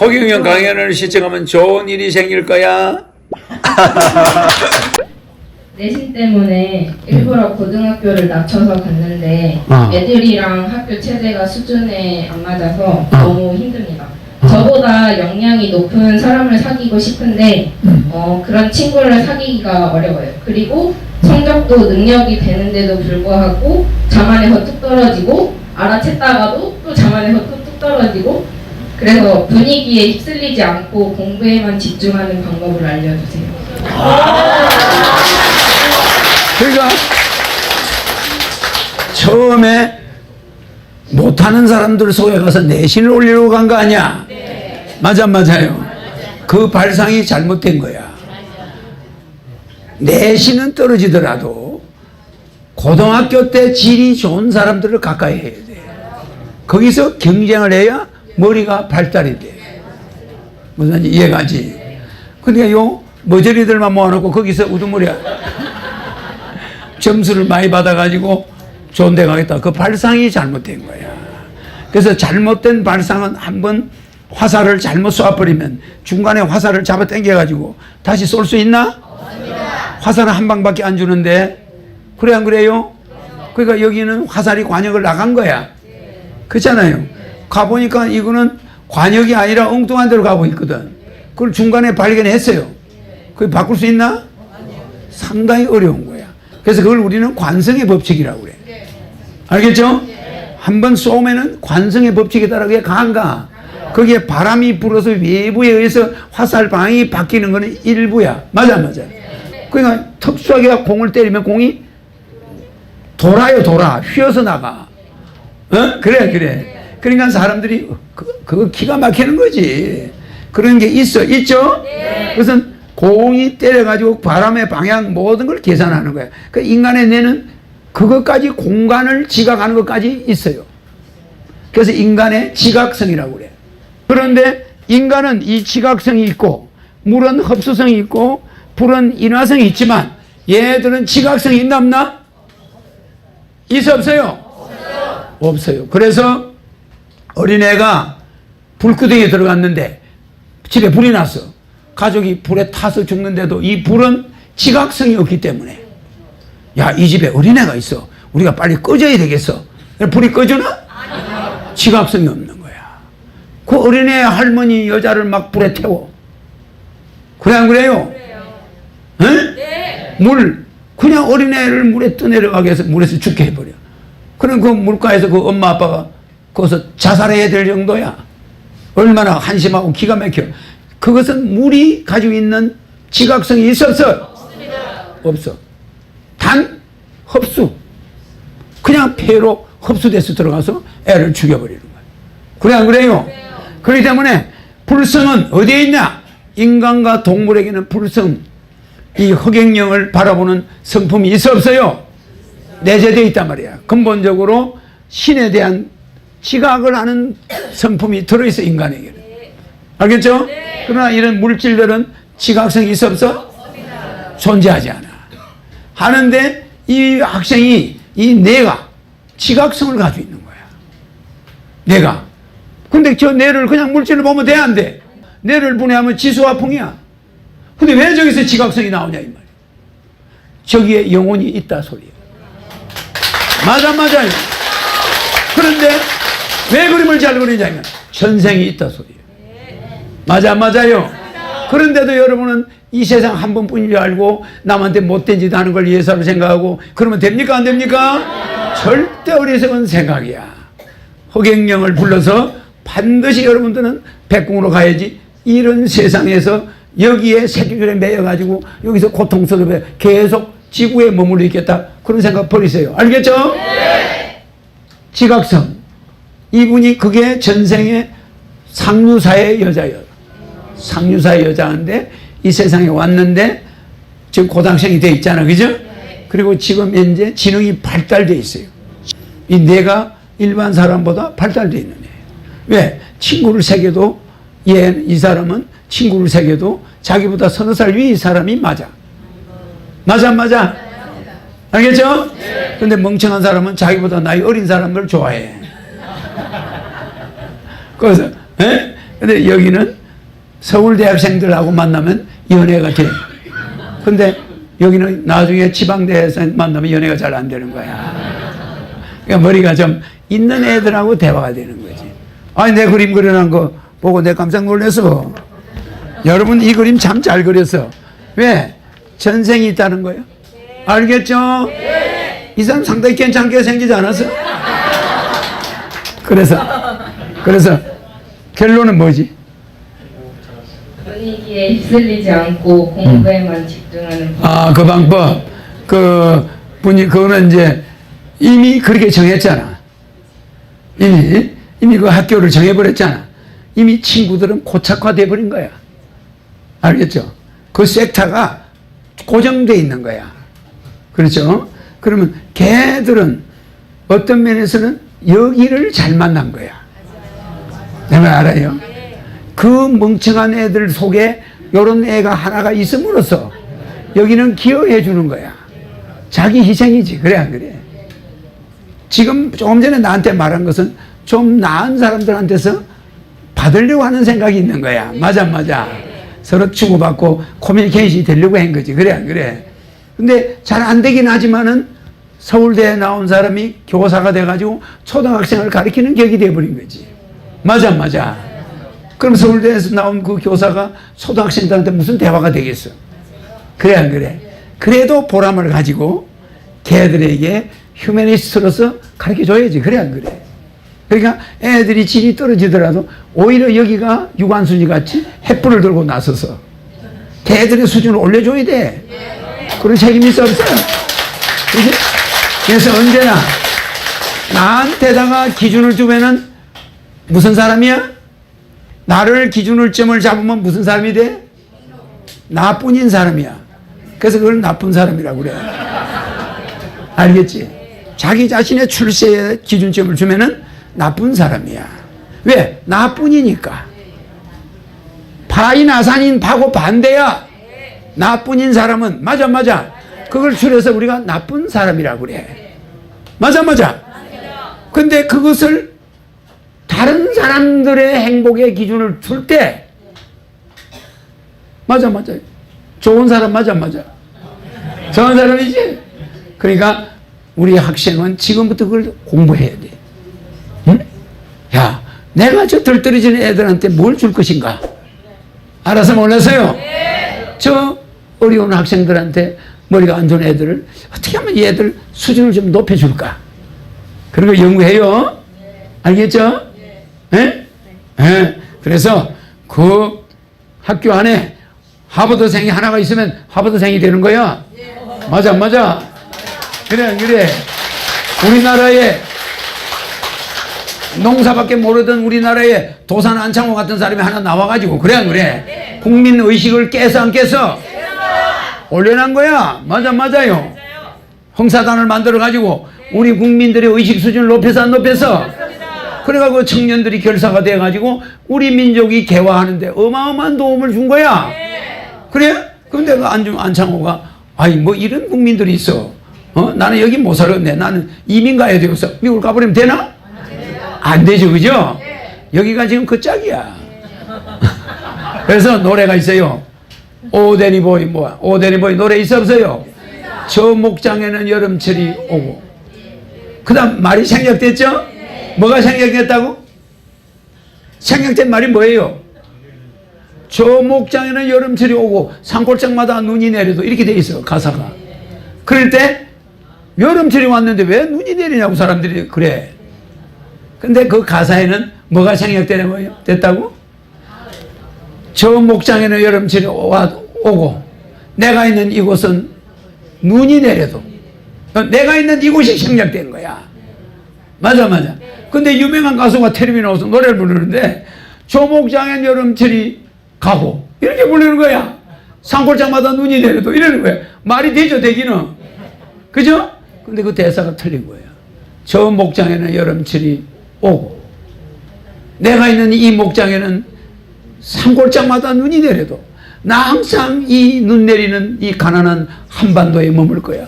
허경영 강연을 시청하면 좋은 일이 생길 거야. 내신 때문에 일부러 고등학교를 낮춰서 갔는데 어. 애들이랑 학교 체제가 수준에 안 맞아서 어. 너무 힘듭니다. 저보다 역량이 높은 사람을 사귀고 싶은데 음. 어, 그런 친구를 사귀기가 어려워요. 그리고 성적도 능력이 되는데도 불구하고 자만해서 뚝 떨어지고 알아챘다가도 또 자만해서 또 뚝 떨어지고 그래서 분위기에 휩쓸리지 않고 공부에만 집중하는 방법을 알려주세요. 그러니까 처음에 못하는 사람들 속에 가서 내신을 올리려고 간 거 아니야? 맞아 맞아요. 그 발상이 잘못된 거야. 내신은 떨어지더라도 고등학교 때 질이 좋은 사람들을 가까이 해야 돼. 거기서 경쟁을 해야 머리가 발달이 돼. 무슨 이해가지? 근데 요 머저리들만 모아놓고 거기서 우두머리야. 점수를 많이 받아가지고 좋은 데 가겠다. 그 발상이 잘못된 거야. 그래서 잘못된 발상은 한번 화살을 잘못 쏘아버리면 중간에 화살을 잡아 당겨가지고 다시 쏠 수 있나? 화살은 한 방밖에 안 주는데 그래 안 그래요? 그러니까 여기는 화살이 관역을 나간 거야. 그렇잖아요. 가보니까 이거는 관역이 아니라 엉뚱한 데로 가고 있거든. 그걸 중간에 발견했어요. 그걸 바꿀 수 있나? 상당히 어려운 거야. 그래서 그걸 우리는 관성의 법칙이라고 그래. 알겠죠? 한번 쏘면은 관성의 법칙에 따라 그게 강한가? 거기에 바람이 불어서 외부에 의해서 화살 방향이 바뀌는 거는 일부야. 맞아, 맞아. 그러니까 특수하게 공을 때리면 공이 돌아요, 돌아. 휘어서 나가. 어? 그래, 그래. 그러니까 사람들이 그, 그거 기가 막히는 거지. 그런 게 있어. 있죠? 그것은 공이 때려가지고 바람의 방향 모든 걸 계산하는 거야. 그 인간의 뇌는 그것까지 공간을 지각하는 것까지 있어요. 그래서 인간의 지각성이라고 그래. 그런데 인간은 이 지각성이 있고, 물은 흡수성이 있고, 불은 인화성이 있지만, 얘들은 지각성이 있나 없나? 있어 없어요? 없어요. 그래서 어린애가 불구덩이에 들어갔는데 집에 불이 났어. 가족이 불에 타서 죽는데도 이 불은 지각성이 없기 때문에 야, 이 집에 어린애가 있어. 우리가 빨리 꺼져야 되겠어. 불이 꺼주나? 지각성이 없는 거야. 그 어린애 할머니 여자를 막 불에 태워. 그래, 안 그래요? 응? 물, 그냥 어린애를 물에 떠내려가게 해서 물에서 죽게 해버려. 그럼 그 물가에서 그 엄마 아빠가 거기서 자살해야 될 정도야. 얼마나 한심하고 기가 막혀. 그것은 물이 가지고 있는 지각성이 있어 없어? 없어. 단 흡수. 그냥 폐로 흡수돼서 들어가서 애를 죽여버리는 거야. 그래 안 그래요? 그렇기 때문에 불성은 어디에 있냐? 인간과 동물에게는 불성, 이 허경영을 바라보는 성품이 있어 없어요? 내재되어 있단 말이야. 근본적으로 신에 대한 지각을 하는 성품이 들어있어 인간에게는. 알겠죠? 그러나 이런 물질들은 지각성이 있어 없어? 존재하지 않아. 하는데 이 학생이 이 뇌가 지각성을 가지고 있는 거야. 뇌가. 근데 저 뇌를 그냥 물질을 보면 돼, 안 돼? 뇌를 분해하면 지수와 풍이야. 근데 왜 저기서 지각성이 나오냐, 이 말이야. 저기에 영혼이 있다 소리야. 맞아, 맞아요. 그런데 왜 그림을 잘 그리냐면 전생이 있다 소리예요. 맞아, 안 맞아요. 그런데도 여러분은 이 세상 한 번뿐인 줄 알고 남한테 못된 짓 하는 걸 예사로 생각하고 그러면 됩니까? 안 됩니까? 절대 어리석은 생각이야. 허경영을 불러서 반드시 여러분들은 백궁으로 가야지 이런 세상에서 여기에 새끼줄에 매여가지고 여기서 고통 속에 계속 지구에 머물러 있겠다. 그런 생각 버리세요. 알겠죠? 지각성. 이분이 그게 전생의 상류사의 여자예요. 상류사의 여자인데 이 세상에 왔는데 지금 고등학생이 돼 있잖아. 그죠? 그리고 지금 현재 지능이 발달돼 있어요. 이 뇌가 일반 사람보다 발달돼 있는 애예요. 왜? 친구를 새겨도 얘, 이 사람은 친구를 새겨도 자기보다 서너 살위이 사람이 맞아. 맞아, 안 맞아? 알겠죠? 근데 멍청한 사람은 자기보다 나이 어린 사람을 좋아해. 그래서, 에? 근데 여기는 서울 대 학생들하고 만나면 연애가 돼. 근데 여기는 나중에 지방대에서 만나면 연애가 잘 안 되는 거야. 그러니까 머리가 좀 있는 애들하고 대화가 되는 거지. 아니, 내 그림 그려놓은 거 보고 내가 깜짝 놀랐어. 여러분, 이 그림 참 잘 그렸어. 왜? 전생이 있다는 거예요. 알겠죠? 이 사람 상당히 괜찮게 생기지 않았어? 그래서, 그래서 결론은 뭐지? 분위기에 휩쓸리지 않고 공부에만 집중하는 법. 아, 그 방법. 그 분이, 그거는 이제 이미 그렇게 정했잖아. 이미, 이미 그 학교를 정해버렸잖아. 이미 친구들은 고착화돼 버린 거야. 알겠죠? 그 섹터가 고정돼 있는 거야. 그렇죠? 그러면 걔들은 어떤 면에서는 여기를 잘 만난 거야. 내가 알아요? 그 멍청한 애들 속에 요런 애가 하나가 있음으로써 여기는 기여해 주는 거야. 자기 희생이지. 그래, 안 그래? 지금 조금 전에 나한테 말한 것은 좀 나은 사람들한테서 받으려고 하는 생각이 있는 거야. 맞아, 안 맞아. 서로 주고받고 커뮤니케이션이 되려고 한 거지. 그래, 안 그래? 근데 잘 안 되긴 하지만은 서울대에 나온 사람이 교사가 돼가지고 초등학생을 가르치는 격이 돼버린 거지. 맞아, 안 맞아. 그럼 서울대에서 나온 그 교사가 초등학생들한테 무슨 대화가 되겠어? 그래, 안 그래? 그래도 보람을 가지고 걔들에게 휴머니스트로서 가르쳐 줘야지. 그래, 안 그래? 그러니까 애들이 질이 떨어지더라도 오히려 여기가 유관순이 같이 횃불을 들고 나서서 걔들의 수준을 올려줘야 돼. 그런 책임이 있어. 그지? 그래서 언제나 나한테다가 기준을 두면은 무슨 사람이야? 나를 기준을 점을 잡으면 무슨 사람이 돼? 나뿐인 사람이야. 그래서 그걸 나쁜 사람이라고 그래. 알겠지? 자기 자신의 출세에 기준점을 주면은 나쁜 사람이야. 왜? 나뿐이니까. 파인 아산인 파고 반대야. 나뿐인 사람은 맞아 맞아. 그걸 줄여서 우리가 나쁜 사람이라고 그래. 맞아 맞아. 근데 그것을 다른 사람들의 행복의 기준을 둘 때 맞아 맞아. 좋은 사람 맞아 맞아. 좋은 사람이지. 그러니까 우리 학생은 지금부터 그걸 공부해야 돼. 응? 야, 내가 저 덜떨어지는 애들한테 뭘 줄 것인가? 알아서 몰라서요. 저 어려운 학생들한테 머리가 안 좋은 애들을 어떻게 하면 이 애들 수준을 좀 높여줄까? 그런 거 연구해요. 알겠죠? 예? 예. 그래서 그 학교 안에 하버드생이 하나가 있으면 하버드생이 되는 거야. 맞아, 안 맞아. 그래, 안 그래. 우리나라에 농사밖에 모르던 우리나라에 도산 안창호 같은 사람이 하나 나와가지고 그래 안 그래? 국민 의식을 깨서 안 깨서 올려놓은 거야. 맞아 맞아요. 홍사단을 만들어 가지고 우리 국민들의 의식 수준을 높여서 안 높여서 그래가지고 청년들이 결사가 돼가지고 우리 민족이 개화하는데 어마어마한 도움을 준 거야. 그래? 근데 그 안, 안창호가 아니 뭐 이런 국민들이 있어. 어? 나는 여기 못 살았네. 나는 이민 가야 되겠어. 미국 가버리면 되나? 안 되죠, 그죠? 여기가 지금 그 짝이야. 그래서 노래가 있어요. 오데니 보이 뭐야? 오데니 보이 노래 있어 없어요? 저 목장에는 여름철이 오고. 그다음 말이 생략됐죠? 뭐가 생략됐다고? 생략된 말이 뭐예요? 저 목장에는 여름철이 오고 산골장마다 눈이 내려도 이렇게 돼 있어 가사가. 그럴 때 여름철이 왔는데 왜 눈이 내리냐고 사람들이 그래. 근데 그 가사에는 뭐가 생략되는 거예요? 됐다고? 저 목장에는 여름철이 와, 오고 내가 있는 이곳은 눈이 내려도 어, 내가 있는 이곳이 생략된 거야. 맞아 맞아. 근데 유명한 가수가 텔레비 나와서 노래를 부르는데 저 목장엔 여름철이 가고 이렇게 부르는 거야. 산골장마다 눈이 내려도 이러는 거야. 말이 되죠 되기는. 그죠? 근데 그 대사가 틀린 거예요. 저 목장에는 여름철이 오고 내가 있는 이 목장에는 산골장마다 눈이 내려도 나 항상 이 눈 내리는 이 가난한 한반도에 머물 거야.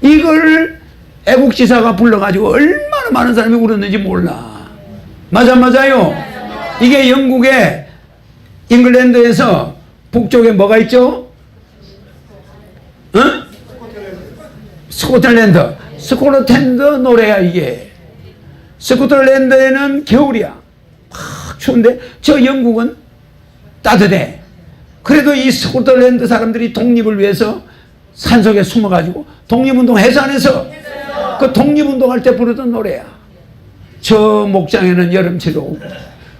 이걸 애국지사가 불러가지고 얼 마나 많은 사람이 울었는지 몰라. 맞아 맞아요. 이게 영국의 잉글랜드에서 북쪽에 뭐가 있죠? 응? 스코틀랜드. 스코틀랜드 노래야 이게. 스코틀랜드에는 겨울이야. 막 추운데 저 영국은 따뜻해. 그래도 이 스코틀랜드 사람들이 독립을 위해서 산속에 숨어가지고 독립운동 해산해서 그 독립운동할 때 부르던 노래야. 저 목장에는 여름치도 오고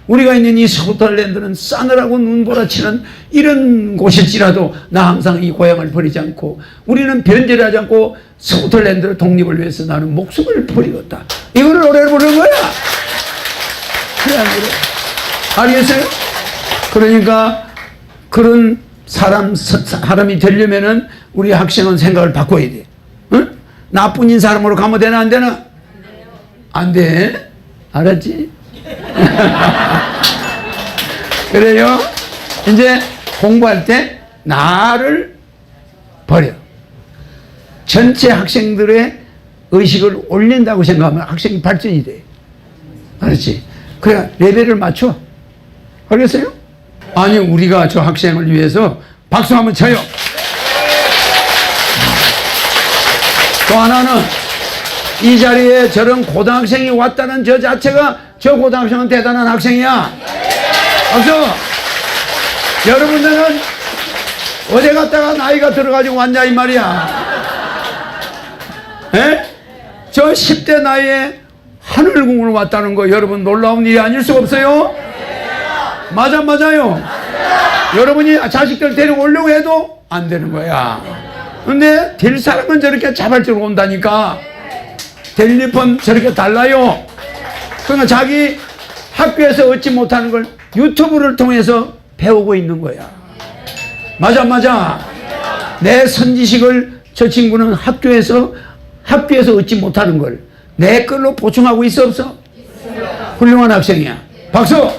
우리가 있는 이 스코틀랜드는 싸늘하고 눈보라치는 이런 곳일지라도 나 항상 이 고향을 버리지 않고 우리는 변절하지 않고 스코틀랜드 독립을 위해서 나는 목숨을 버리겠다. 이거를 노래를 부르는 거야. 그래 안 그래? 알겠어요? 그러니까 그런 사람 사- 사람이 되려면은 우리 학생은 생각을 바꿔야 돼. 응? 나쁜 인 사람으로 가면 되나 안 되나? 안 돼. 알았지? 그래요. 이제 공부할 때 나를 버려. 전체 학생들의 의식을 올린다고 생각하면 학생이 발전이 돼. 알았지? 그래 레벨을 맞춰. 알겠어요? 아니 우리가 저 학생을 위해서 박수 한번 쳐요. 또 하나는 이 자리에 저런 고등학생이 왔다는 저 자체가 저 고등학생은 대단한 학생이야. 박수! 여러분들은 어디 갔다가 나이가 들어가지고 왔냐 이 말이야. 에? 저 10대 나이에 하늘궁을 왔다는 거 여러분 놀라운 일이 아닐 수가 없어요? 맞아 맞아요. 여러분이 자식들 데리고 오려고 해도 안 되는 거야. 근데 될 사람은 저렇게 자발적으로 온다니까. 될 일은 저렇게 달라요. 그러니까 자기 학교에서 얻지 못하는 걸 유튜브를 통해서 배우고 있는 거야. 맞아, 맞아. 내 선지식을 저 친구는 학교에서, 학교에서 얻지 못하는 걸 내 걸로 보충하고 있어, 없어? 훌륭한 학생이야. 박수!